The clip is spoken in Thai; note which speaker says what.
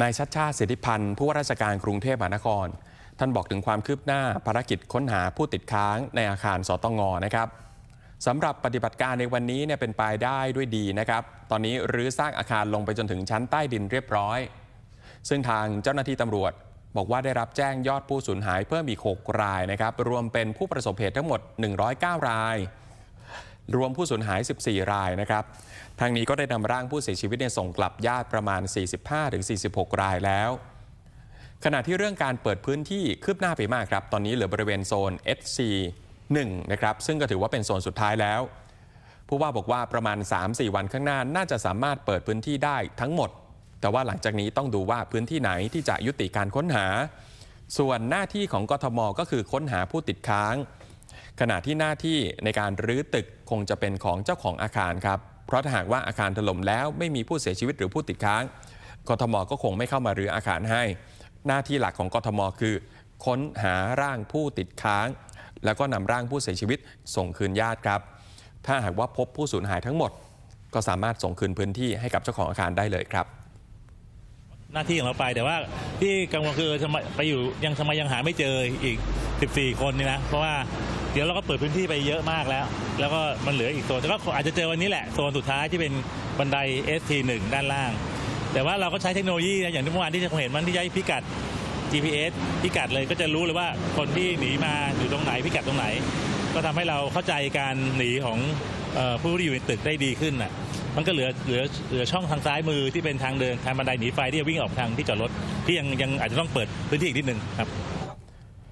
Speaker 1: นายชัดชาติสิทธิพันธ์ผู้ว่าราชการกรุงเทพมหานคร ท่านบอกถึงความคืบหน้าภารกิจค้นหาผู้ติดค้างในอาคารสตงนะครับสำหรับปฏิบัติการในวันนี้เนี่ยเป็นไปได้ด้วยดีนะครับ ตอนนี้รื้อสร้างอาคารลงไปจนถึงชั้นใต้ดินเรียบร้อย ซึ่งทางเจ้าหน้าที่ตำรวจ บอกว่าได้รับแจ้งยอดผู้สูญหายเพิ่มอีก 6 รายนะครับ รวมเป็นผู้ประสบเหตุทั้งหมด 109 ราย รวมผู้สูญหาย 14 รายนะครับทางนี้ก็ได้นำร่างผู้เสียชีวิตเนี่ยส่งกลับญาติประมาณ 45-46 รายแล้ว ขณะที่เรื่องการเปิดพื้นที่คืบหน้าไปมากครับ ตอนนี้เหลือบริเวณโซน SC 1นะครับ ซึ่งก็ถือว่าเป็นโซนสุดท้ายแล้ว ผู้ว่าบอกว่าประมาณ 3-4 วันข้างหน้าน่าจะสามารถเปิดพื้นที่ได้ทั้งหมด แต่ว่าหลังจากนี้ต้องดูว่าพื้นที่ไหนที่จะยุติการค้นหา ส่วนหน้าที่ของกทมก็คือค้นหาผู้ติดค้าง ขณะที่หน้าที่ในการรื้อตึกคงจะเป็นของเจ้าของอาคารครับ เพราะถ้าหากว่าอาคารถล่มแล้วไม่มีผู้เสียชีวิตหรือผู้ติดค้างกทมก็คงไม่เข้ามารื้ออาคารให้ หน้าที่หลักของกทมคือ ค้นหาร่างผู้ติดค้าง แล้วก็นำร่างผู้เสียชีวิตส่งคืนญาติครับ ถ้าหากว่าพบผู้สูญหายทั้งหมด ก็สามารถส่งคืนพื้นที่ให้กับเจ้าของอาคารได้เลยครับ
Speaker 2: หน้าที่ของเราไปแต่ว่าที่กังวลคือไมไปอยู่ยังทำไมยังหาไม่เจออีก 14 คนนี่นะ เพราะว่า เดี๋ยวเราก็เปิดพื้นที่ไปเยอะมากแล้ว แล้วก็มันเหลืออีกโซนแต่ก็อาจจะเจอวันนี้แหละโซนสุดท้ายที่เป็นบันได ST1 ด้านล่าง แต่ว่าเราก็ใช้เทคโนโลยีนะอย่างที่เมื่อวานที่เราเห็นมันที่ใช้พิกัด GPS พิกัดเลยก็จะรู้เลยว่าคนที่หนีมาอยู่ตรงไหนพิกัดตรงไหน ก็ทำให้เราเข้าใจการหนีของออผู้ที่อยู่ในตึกได้ดีขึ้นน่ะมันก็เหลือเหลือเหลือช่องทางซ้ายมือที่เป็นทางเดินทางบันไดหนีไฟที่จะวิ่งออกทางที่จอดรถที่ยังยังอาจจะต้องเปิดพื้นที่อีกนิดนึงครับ